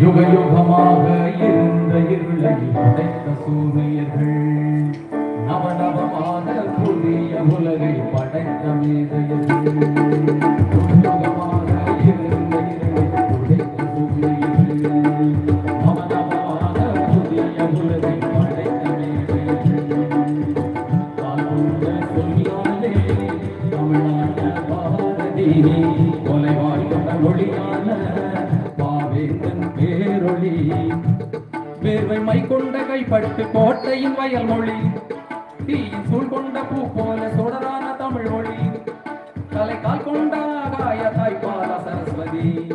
யுகயுகமாக இருந்த இருளை உடைத்த சூரியர்கள் நவநவமான புதிய உலகை படைத்த மேதையர்கள் யுக யுகமாக இருந்த இருளை சூரியர்கள் நவநவமான புதிய உலகை படைத்த மேதையர்கள். பாரதி வேர்வை மை கொண்ட கைப்பட்டு கோட்டையின் வயல் மொழி. தீயின் சூழ் கொண்ட பூ போல சுடரான தமிழ் மொழி. தலை கால் கொண்ட ஆகாய தாய்ப்பால சரஸ்வதி.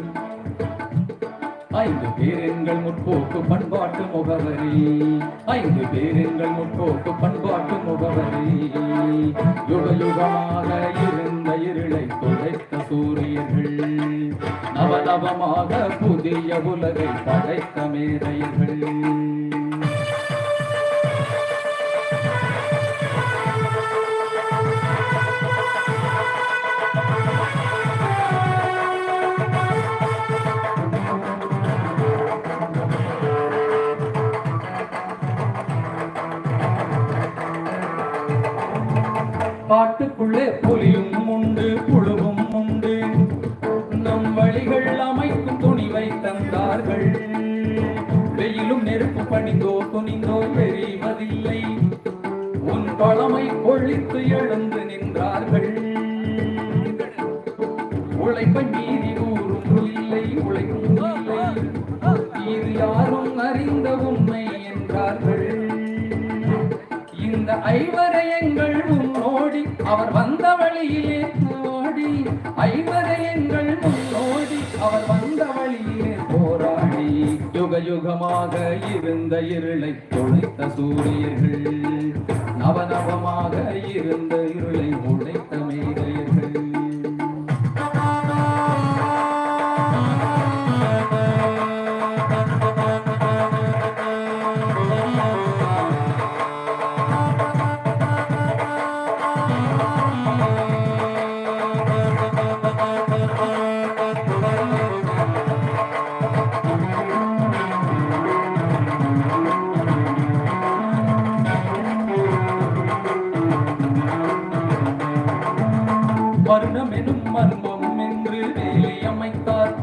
ஐந்து பேரெங்கள் முற்போக்கு பண்பாட்டு முகவரி. ஐந்து பேரெங்கள் முற்போக்கு பண்பாட்டு முகவரி. யுக யுகமாக புதிய உலகை படைத்த மேதைகள் பாட்டுக்குள்ளே புலியும் உண்டு புழுவும் உன் பழமை ஒழித்து எழுந்து நின்றார்கள். உழைப்பை மீறி ஊரும் இல்லை உழைக்கும் இது யாரும் அறிந்த உண்மை என்றார்கள். இந்த ஐவரை எங்கள் முன்னோடி அவர் வந்த யுக இருந்த இருளை உழைத்த சூரியர்கள் நவநவமாக இருந்த இருளை உழைத்த மேதையர்கள். மரணம் மர்மம் என்று வேலி அமைத்தார்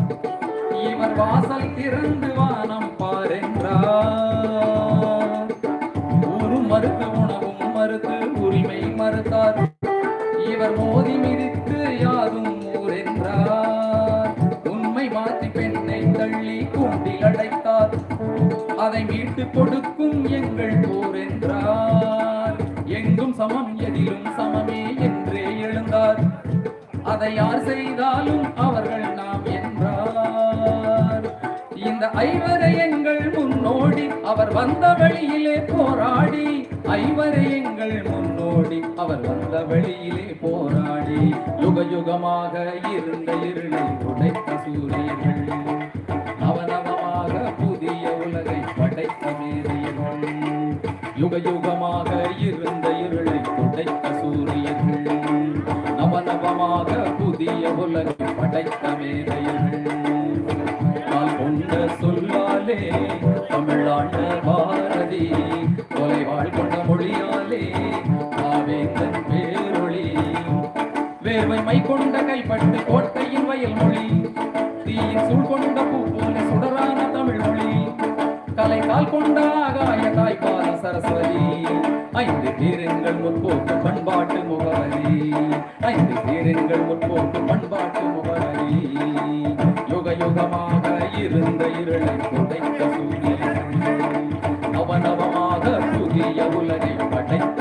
இவர் வாசல் திறந்து வானம் பாரென்றார். ஒரு மறுத்து உணவும் மறுத்து உரிமை மறுத்தார். இவர் மோதி மிதித்து யாரும் ஊரென்றார். உண்மை மாற்றி பெண்ணை தள்ளி கூண்டில் அடைத்தார். அதை மீட்டு கொடுக்கும் எங்கள் போர் என்றார் எங்கும் சமம் எதிலும் சமமே என்றே அதை யார் செய்தாலும் அவர்கள் நாம் என்றார் இந்த ஐவரை எங்கள் முன்னோடி அவர் வந்த வழியிலே போராடி. ஐவரை எங்கள் முன்னோடி அவர் வந்த வழியிலே போராடி. யுக யுகமாக இருந்த இருளை உடைத்த சூரியர்கள் நவநவமாக புதிய உலகை படைத்த மேதையர்கள் யுக யுகமாக இருந்த இருளை உடைத்த சூரியர்கள் புதிய உலகை படைத்த மேதைகள் கால் கொண்ட சொல்லாலே தமிழ்நாட்ட பாரதி. கொலைவாழ் கொண்ட மொழியாலே ஆவேந்தன் பேரொளி. வேர்வை மை கொண்ட கைப்பட்டு கோட்டையின் வயல் மொழி. தீயின் சூழ் கொண்ட உண்டாகாய தாய்பால சரஸ்வதி. ஐந்து தீரங்கள் முற்போக்கு பண்பாட்டு முகவரி. ஐந்து தீரங்கள் முற்போக்கு பண்பாட்டு முகவரி. யுக யுகமாக இருந்த இருளை புதைத்த சூரியன். அவனவமாக புதிய உலகை படைத்த